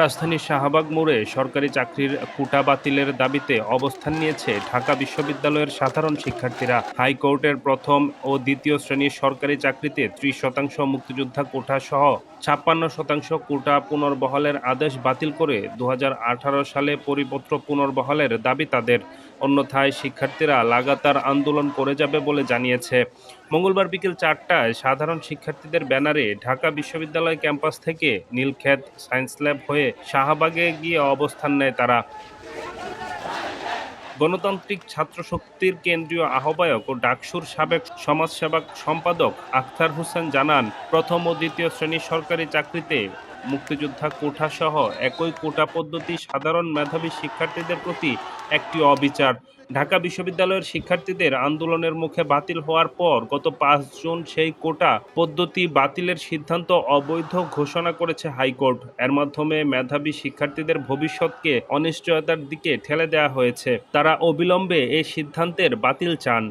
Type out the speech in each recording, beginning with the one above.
রাজধানীর শাহবাগ মোড়ে সরকারি চাকরির কোটা বাতিলের দাবিতে অবস্থান নিয়েছে ঢাকা বিশ্ববিদ্যালয়ের সাধারণ শিক্ষার্থীরা। হাইকোর্টের প্রথম ও দ্বিতীয় শ্রেণির সরকারি চাকরিতে ত্রিশ শতাংশ মুক্তিযোদ্ধা কোটা সহ ছাপ্পান্ন শতাংশ কোটা পুনর্বহালের আদেশ বাতিল করে দু হাজার আঠারো সালে পরিপত্র পুনর্বহালের দাবি তাদের। অন্যথায় শিক্ষার্থীরা লাগাতার আন্দোলন করে যাবে বলে জানিয়েছে। মঙ্গলবার বিকেল চারটায় সাধারণ শিক্ষার্থীদের ব্যানারে ঢাকা বিশ্ববিদ্যালয় ক্যাম্পাস থেকে নীলক্ষেত সায়েন্স ল্যাব হয়ে শাহবাগে গিয়ে অবস্থান নেয় তারা। গণতান্ত্রিক ছাত্র শক্তির কেন্দ্রীয় আহ্বায়ক ও ডাকসুর সাবেক সমাজসেবক সম্পাদক আখতার হোসেন জানান, প্রথম ও দ্বিতীয় শ্রেণির সরকারি চাকরিতে মুক্তিযোদ্ধা কোটা সহ একই কোটা পদ্ধতি সাধারণ মেধাবী শিক্ষার্থীদের প্রতি একটি অবিচার। ঢাকা বিশ্ববিদ্যালয়ের শিক্ষার্থীদের আন্দোলনের মুখে বাতিল হওয়ার পর গত পাঁচ জুন সেই কোটা পদ্ধতি বাতিলের সিদ্ধান্ত অবৈধ ঘোষণা করেছে হাইকোর্ট। এর মাধ্যমে মেধাবী শিক্ষার্থীদের ভবিষ্যৎকে অনিশ্চয়তার দিকে ঠেলে দেওয়া হয়েছে। তারা অবিলম্বে এই সিদ্ধান্তের বাতিল চান।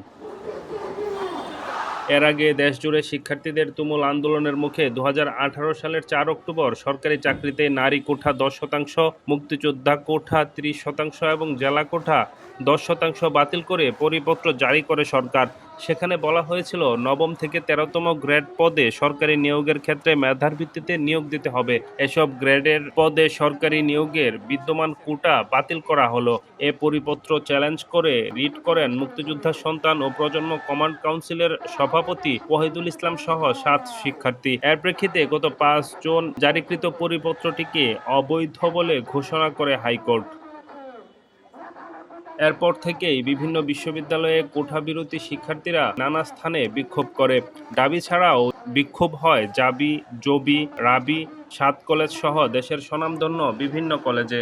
এর আগে দেশজুড়ে শিক্ষার্থীদের তুমুল আন্দোলনের মুখে দু হাজার আঠারো সালের চার অক্টোবর সরকারি চাকরিতে নারী কোঠা দশ শতাংশ, মুক্তিযোদ্ধা কোঠা ত্রিশ শতাংশ এবং জেলা কোঠা দশ শতাংশ বাতিল করে পরিপত্র জারি করে সরকার। সেখানে বলা হয়েছিল, নবম থেকে তেরোতম গ্রেড পদে সরকারি নিয়োগের ক্ষেত্রে মেধার ভিত্তিতে নিয়োগ দিতে হবে। এসব গ্রেডের পদে সরকারি নিয়োগের বিদ্যমান কোটা বাতিল করা হলো। এ পরিপত্র চ্যালেঞ্জ করে রিট করেন মুক্তিযোদ্ধার সন্তান ও প্রজন্ম কমান্ড কাউন্সিলের সভাপতি ওয়াহিদুল ইসলাম সহ সাত শিক্ষার্থী। এর প্রেক্ষিতে গত পাঁচ জুন জারিকৃত পরিপত্রটিকে অবৈধ বলে ঘোষণা করে হাইকোর্ট। এরপর থেকেই বিভিন্ন বিশ্ববিদ্যালয়ে কোঠাবিরতি শিক্ষার্থীরা নানা স্থানে বিক্ষোভ করে। দাবি ছাড়াও বিক্ষোভ হয় জাবি, জবি, রাবি, সাত কলেজ সহ দেশের স্বনামধন্য বিভিন্ন কলেজে।